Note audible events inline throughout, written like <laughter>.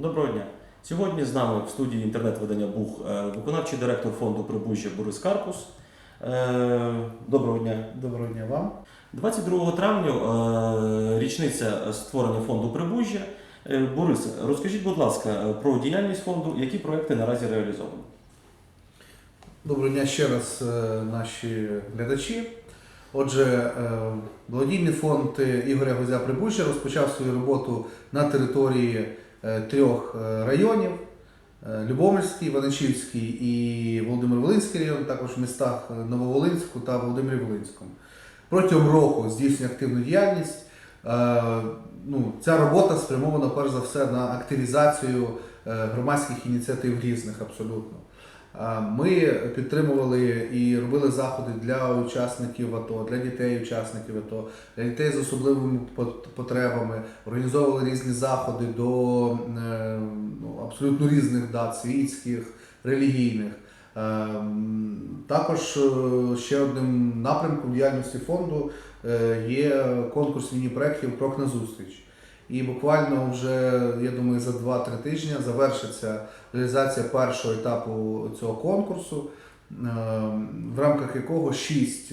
Доброго дня. Сьогодні з нами в студії інтернет-видання Бух е, виконавчий директор фонду Прибужжя Борис Карпус. Е, Доброго дня. Доброго дня вам. 22 травня е, річниця створення фонду Прибужжя. Борис, розкажіть, будь ласка, про діяльність фонду, які проекти наразі реалізовані? Доброго дня ще раз наші глядачі. Отже, благодійний фонд Ігоря Гозя Прибужжя розпочав свою роботу на території трьох е, районів: е, Любомирський, Ваничівський і Володимир-Волинський район, також в містах Нововолинську та Володимирі-Волинському. Протягом року здійснює активну діяльність. Е, Ну, ця робота спрямована перш за все на активізацію е, громадських ініціатив різних абсолютно. Ми підтримували і робили заходи для учасників АТО, для дітей учасників АТО, для дітей з особливими пот- потребами, організовували різні заходи до е, ну, абсолютно різних дат, світських, релігійних. Е, Також е, ще одним напрямком діяльності фонду є конкурс міні-проєктів Крок на зустріч. І буквально вже, я думаю, за 2-3 тижні завершиться реалізація першого етапу цього конкурсу, е, в рамках якого 6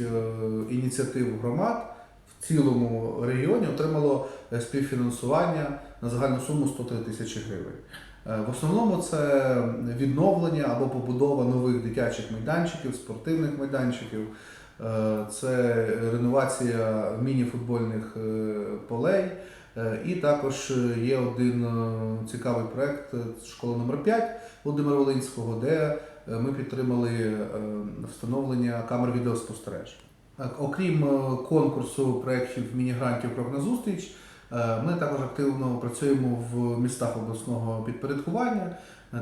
ініціатив громад в цілому регіоні отримало е, співфінансування на загальну суму 103 тисячі гривень. Е, В основному це відновлення або побудова нових дитячих майданчиків, спортивних майданчиків, е, це реновація міні-футбольних е, полей. Е, І також е, є один е, цікавий проект школа номер 5 Володимира Волинського, де ми підтримали встановлення камер відеоспостереження. Окрім конкурсу проєктів міні-грантів «Крок на зустріч, ми також активно працюємо в містах обласного підпорядкування.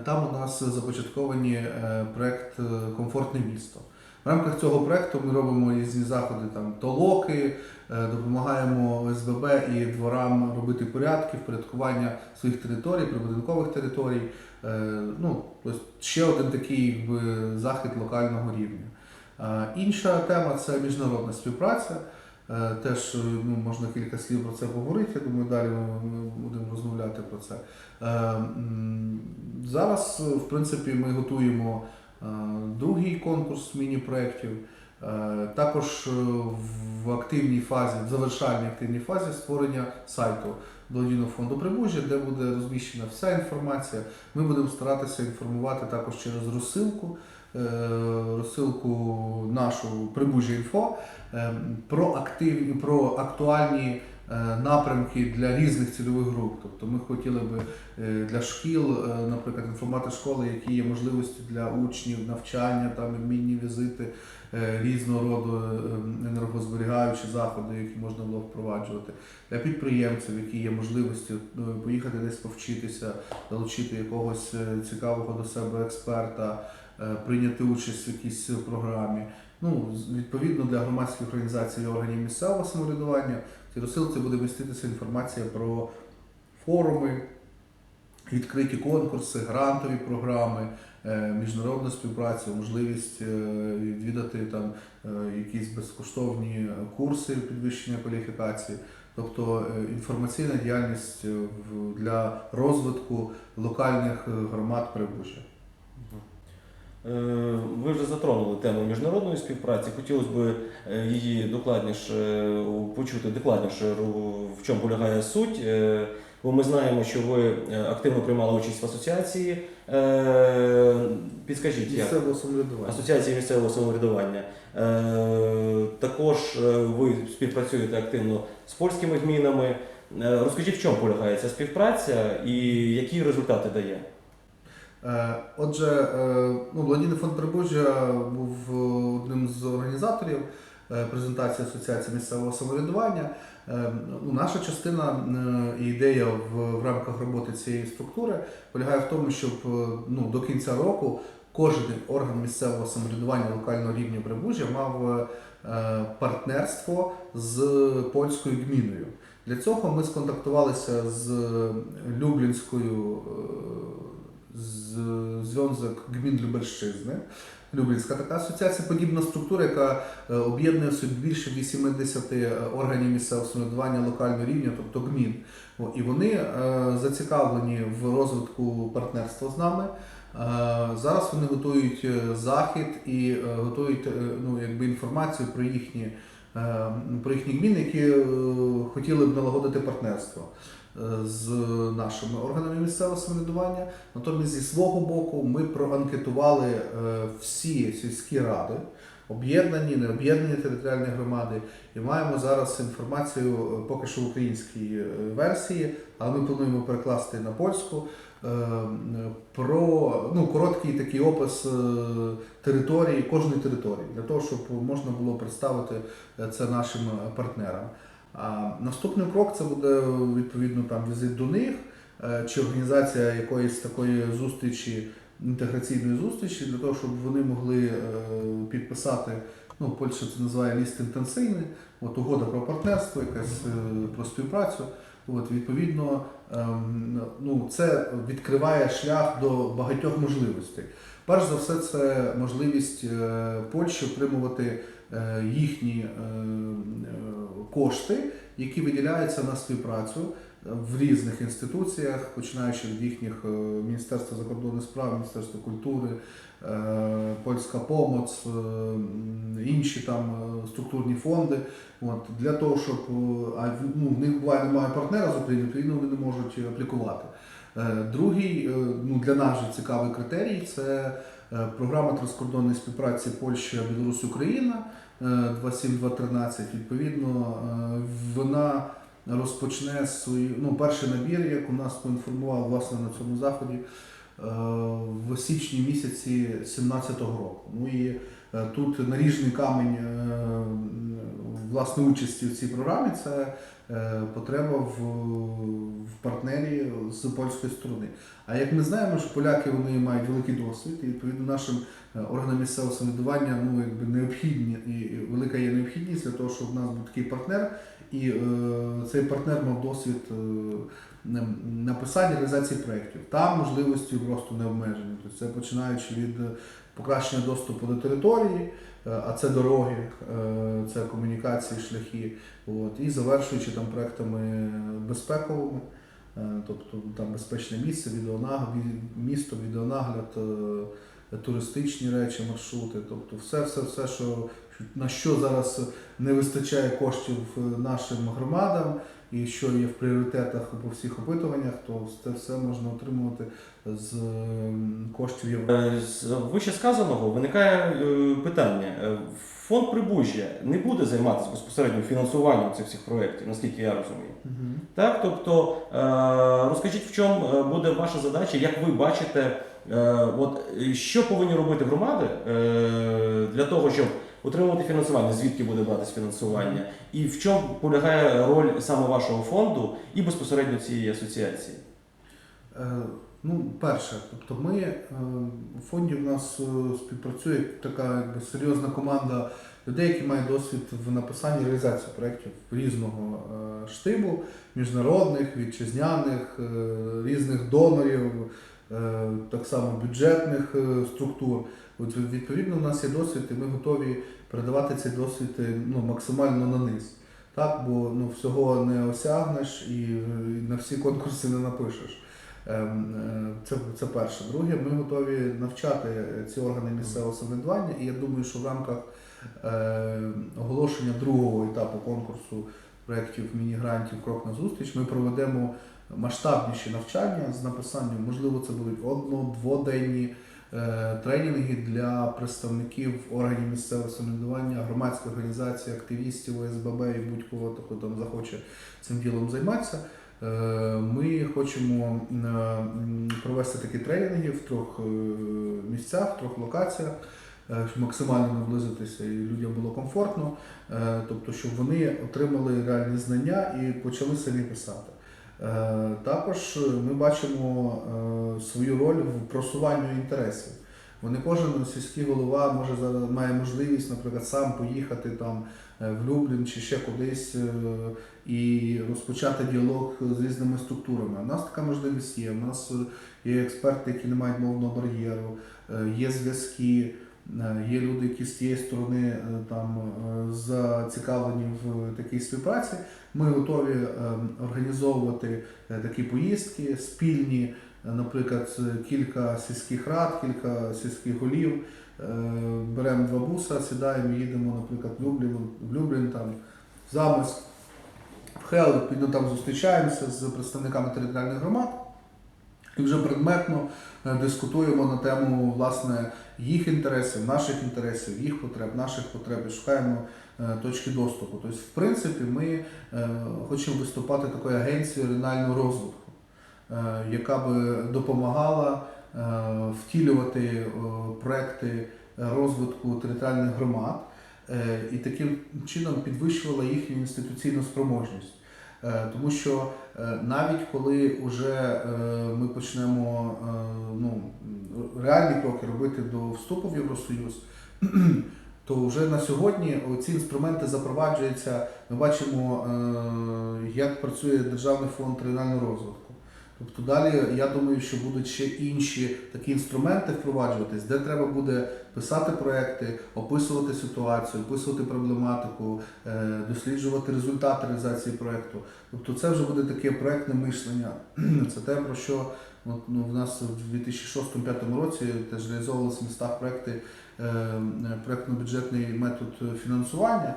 Там у нас започатковані проєкт е, Комфортне місто. В рамках цього проєкту ми робимо різні заходи, там толоки, е, допомагаємо ОСББ і дворам робити порядки, впорядкування своїх територій, прибудинкових територій. Е, Ну, ось ще один такий якби, захід локального рівня. Інша тема це міжнародна співпраця. Е, Теж ну, можна кілька слів про це поговорити. Я думаю, далі ми, будемо розмовляти про це. Зараз, в принципі, ми готуємо другий конкурс міні-проєктів. Е, Також е, в активній фазі, в завершальній активній фазі створення сайту благодійного фонду Прибужжя, де буде розміщена вся інформація. Ми будемо старатися інформувати також через розсилку, е, розсилку нашу Прибужжя інфо е, про активні, про актуальні е, напрямки для різних цільових груп. Тобто ми хотіли би е, для шкіл, е, наприклад, інформувати школи, які є можливості для учнів, навчання, там обмінні візити, е, різного роду е, енергозберігаючі заходи, які можна було впроваджувати, для підприємців, які є можливості е, поїхати десь повчитися, залучити якогось е, цікавого до себе експерта, е, прийняти участь в якійсь програмі. Ну, відповідно для громадських організацій і органів місцевого самоврядування в цій розсилці буде міститися інформація про форуми, відкриті конкурси, грантові програми, е, міжнародну співпрацю, можливість е, відвідати там е, якісь безкоштовні курси підвищення кваліфікації. Тобто інформаційна діяльність для розвитку локальних громад Прибужжя. Е, Ви вже затронули тему міжнародної співпраці. Хотілося б е, її докладніше е, почути докладніше, в чому полягає суть. Бо ми знаємо, що ви активно приймали участь в асоціації. Підскажіть. Місцевого самоврядування. Асоціації місцевого самоврядування. Також ви співпрацюєте активно з польськими змінами. Розкажіть, в чому полягає ця співпраця і які результати дає? Е, Отже, е, ну, благодійний фонд Прибужжя був одним з організаторів е, презентації Асоціації місцевого самоврядування. Ну, наша частина і ідея в, рамках роботи цієї структури полягає в тому, щоб ну, до кінця року кожен орган місцевого самоврядування локального рівня Прибужжя мав партнерство з польською гміною. Для цього ми сконтактувалися з Люблінською е, Зв'язок Гмін Любельщизни. Люблінська така асоціація, подібна структура, яка е, об'єднує в собі більше 80 органів місцевого самоврядування локального рівня, тобто ГМІН. І вони е, зацікавлені в розвитку партнерства з нами. Е, Зараз вони готують е, захід і е, готують е, ну, якби інформацію про їхні, е, про їхні гміни, які е, хотіли б налагодити партнерство е, з нашими органами місцевого самоврядування. Натомість, зі свого боку, ми проанкетували е, всі сільські ради, об'єднані, не об'єднані територіальні громади, і маємо зараз інформацію поки що в українській версії, але ми плануємо перекласти на польську. Е, Про ну, короткий такий опис е, території, кожної території, для того, щоб можна було представити це нашим партнерам. А наступний крок це буде відповідно там візит до них е, чи організація якоїсь такої зустрічі, інтеграційної зустрічі, для того, щоб вони могли підписати. Ну, Польща це називає ліст інтенсивний, от угода про партнерство, якась про співпрацю. От, відповідно, ем, ну, це відкриває шлях до багатьох можливостей. Перш за все, це можливість е, Польщі отримувати е, їхні е, е, кошти, які виділяються на співпрацю в різних інституціях, починаючи від їхніх е, Міністерства закордонних справ, Міністерства культури, е, Польська помоц, е, інші там структурні фонди. От, для того, щоб а ну, в них буває немає партнера з України, відповідно вони не можуть аплікувати. Другий ну, для нас же цікавий критерій це програма транскордонної співпраці Польща, Білорусь, Україна е, 27213. Відповідно, вона розпочне свою ну, перший набір, як у нас поінформував власне на цьому заході. е, В січні місяці 2017 року. Ну і е, тут наріжний камінь е, власне участі в цій програмі це потреба в, в партнері з польської сторони. А як ми знаємо, що поляки вони мають великий досвід, і відповідно нашим органам місцевого самоврядування ну, якби необхідні і велика є необхідність для того, щоб в нас був такий партнер, і е, цей партнер мав досвід е, написання реалізації проєктів. Там можливості просто не обмежені. Тобто це починаючи від е, покращення доступу до території, е, а це дороги, е, це комунікації, шляхи, от, і завершуючи там проектами безпековими. Е, Тобто там безпечне місце, відеонагляд, місто, відеонагляд, е, туристичні речі, маршрути, тобто все, все, все, що на що зараз не вистачає коштів е, нашим громадам, і що є в пріоритетах по всіх опитуваннях, то це все можна отримувати з ем, коштів євро. Е, З вище сказаного виникає е, питання. Е, Фонд Прибужжя не буде займатися безпосередньо фінансуванням цих всіх проєктів, наскільки я розумію. Мгм. Так, тобто е, розкажіть, в чому е, буде ваша задача, як ви бачите, е, от е, що повинні робити громади е, для того, щоб отримувати фінансування, звідки буде братись фінансування, і в чому полягає роль саме вашого фонду і безпосередньо цієї асоціації? Е, Ну, перше, тобто ми е, в фонді в нас е, співпрацює така якби серйозна команда людей, які мають досвід в написанні реалізації проєктів різного штибу, міжнародних, вітчизняних, різних донорів, так само бюджетних е, структур. От відповідно, у нас є досвід, і ми готові передавати цей досвід е, ну, максимально на низ. Так, бо ну, всього не осягнеш і е, на всі конкурси не напишеш. Ем, е, Це, це перше. Друге, ми готові навчати ці органи місцевого самоврядування, і я думаю, що в рамках е, оголошення другого етапу конкурсу проєктів міні-грантів Крок на зустріч ми проведемо масштабніші навчання з написанням, можливо, це будуть одно-дводенні е, тренінги для представників органів місцевого самоврядування, громадських організацій, активістів ОСББ і будь-кого, хто там захоче цим ділом займатися. Е, Ми хочемо е, провести такі тренінги в трьох місцях, в трьох локаціях, щоб максимально наблизитися і людям було комфортно, тобто, щоб вони отримали реальні знання і почали самі писати. Е, Також ми бачимо е, свою роль в просуванні інтересів. Бо не кожен сільський голова може має можливість, наприклад, сам поїхати там е, в Люблін чи ще кудись і розпочати діалог з різними структурами. У нас така можливість є. У нас є експерти, які не мають мовного бар'єру, є зв'язки. Е, Є люди, які з тієї сторони е, там е, зацікавлені в такій співпраці. Ми готові організовувати такі поїздки спільні, наприклад, кілька сільських рад, кілька сільських голів. Беремо два буса, сідаємо, їдемо, наприклад, в Люблін, в Люблін там, в Замиск, в Хел, відповідно там зустрічаємося з представниками територіальних громад і вже предметно е, дискутуємо на тему власне їх інтересів, наших інтересів, їх потреб, наших потреб і шукаємо е, точки доступу. Тобто, в принципі, ми е, хочемо виступати такою агенцією регіонального розвитку, яка би допомагала втілювати проекти розвитку територіальних громад і таким чином підвищувала їхню інституційну спроможність. Е, Тому що е, навіть коли вже е, ми почнемо ну, реальні кроки робити до вступу в Євросоюз, <clears throat> то вже на сьогодні ці інструменти запроваджуються. Ми бачимо, як працює Державний фонд регіонального розвитку. Тобто далі я думаю, що будуть ще інші такі інструменти впроваджуватись, де треба буде писати проекти, описувати ситуацію, описувати проблематику, е, досліджувати результати реалізації проекту. Тобто це вже буде таке проектне мишлення. <clears throat> Це те, про що ну, в нас в 2006-2005 році теж реалізовувалися в містах проекти, е, проектно-бюджетний метод фінансування.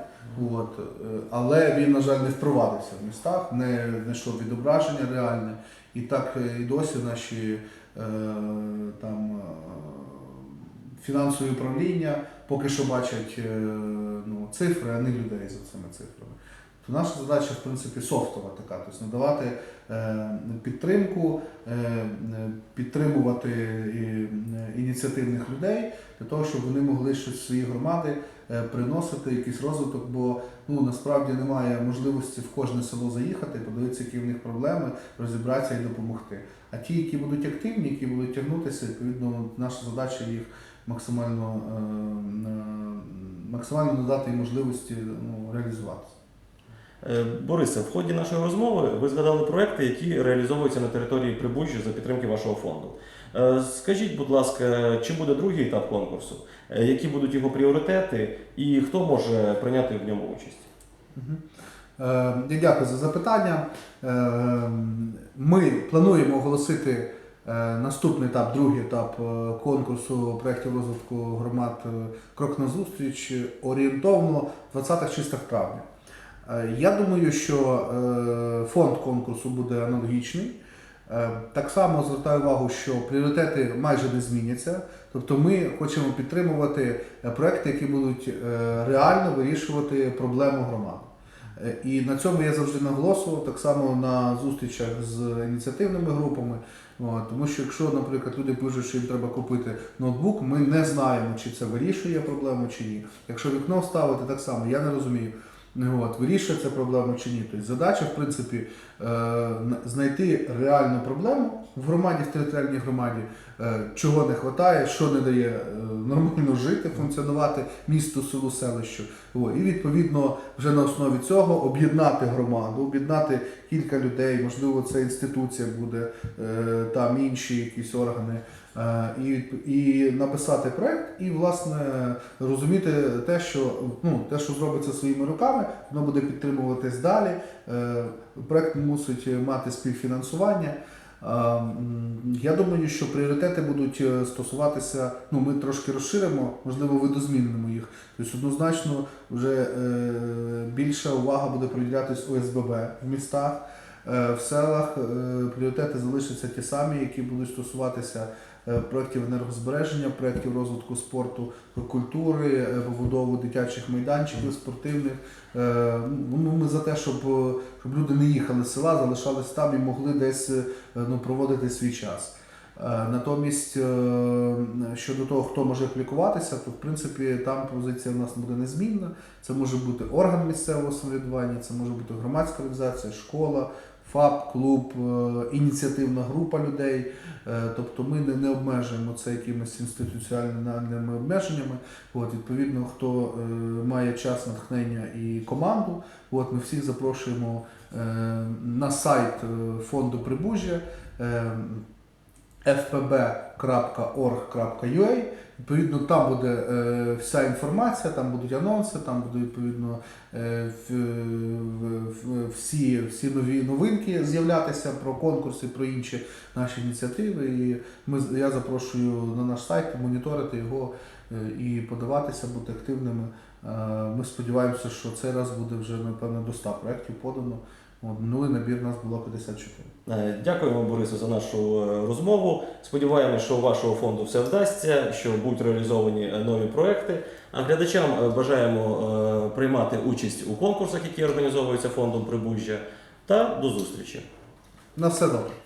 От, е, але він, на жаль, не впровадився в містах, не знайшов відображення реальне. І так е, і досі наші е, там, е, фінансові управління поки що бачать ну, цифри, а не людей за цими цифрами. То наша задача, в принципі, софтова така, тобто надавати підтримку, підтримувати ініціативних людей для того, щоб вони могли щось свої громади приносити, якийсь розвиток, бо ну, насправді немає можливості в кожне село заїхати, подивитися, які в них проблеми, розібратися і допомогти. А ті, які будуть активні, які будуть тягнутися, відповідно, наша задача їх максимально, е, е, максимально надати їм можливості ну, реалізуватися. Е, Борисе, в ході нашої розмови ви згадали проекти, які реалізовуються на території Прибужжя за підтримки вашого фонду. Е, Скажіть, будь ласка, чи буде другий етап конкурсу? Е, Які будуть його пріоритети і хто може прийняти в ньому участь? Е, Я дякую за запитання. Ми плануємо оголосити наступний етап, другий етап конкурсу проєктів розвитку громад Крок на зустріч орієнтовно 20 числах травня. Я думаю, що фонд конкурсу буде аналогічний. Е, Так само звертаю увагу, що пріоритети майже не зміняться. Тобто ми хочемо підтримувати е, проекти, які будуть е, реально вирішувати проблему громади. І на цьому я завжди наголошував, так само на зустрічах з ініціативними групами. Тому що якщо, наприклад, люди пишуть, що їм треба купити ноутбук, ми не знаємо, чи це вирішує проблему чи ні. Якщо вікно вставити, так само я не розумію. Ну, От, вирішує це проблему чи ні. Тобто задача, в принципі, е, знайти реальну проблему в громаді, в територіальній громаді, е, чого не вистачає, що не дає е, нормально жити, функціонувати місту, селу, селищу. О, і відповідно вже на основі цього об'єднати громаду, об'єднати кілька людей, можливо, це інституція буде, там інші якісь органи, і, і написати проект, і власне розуміти те, що ну, те, що зробиться своїми руками, воно буде підтримуватись далі. Е, Проект мусить мати співфінансування. Я думаю, що пріоритети будуть е, стосуватися. Ну, ми трошки розширимо, можливо, видозмінимо їх. Тобто, однозначно, вже е, більша увага буде приділятись ОСББ в містах. Е, В селах е, пріоритети залишаться ті самі, які будуть стосуватися е, проєктів енергозбереження, проєктів розвитку спорту, культури, е, побудову дитячих майданчиків спортивних. Е, ну, Ми за те, щоб, е, щоб люди не їхали з села, залишались там і могли десь е, ну, проводити свій час. Е, Натомість е, щодо того, хто може аплікуватися, то в принципі там позиція в нас буде незмінна. Це може бути орган місцевого самоврядування, це може бути громадська організація, школа, ФАП, клуб, е, ініціативна група людей. Е, Тобто ми не, обмежуємо це якимись інституціональними обмеженнями. От, відповідно, хто е, має час, натхнення і команду, от, ми всіх запрошуємо на сайт фонду Прибужжя. Fpb.org.ua. Відповідно, там буде е, вся інформація, там будуть анонси, там будуть відповідно е, в- в- всі, всі нові новинки з'являтися про конкурси, про інші наші ініціативи. І ми, я запрошую на наш сайт моніторити його е, і подаватися, бути активними. Е, Ми сподіваємося, що цей раз буде вже напевно до 100 проєктів подано. От, минулий набір у нас було 54. Е, Дякуємо, Борису, за нашу е, розмову. Сподіваємося, що у вашого фонду все вдасться, що будуть реалізовані е, нові проекти. А глядачам е, бажаємо приймати участь у конкурсах, які організовуються фондом Прибужжя. Та до зустрічі. На все добре.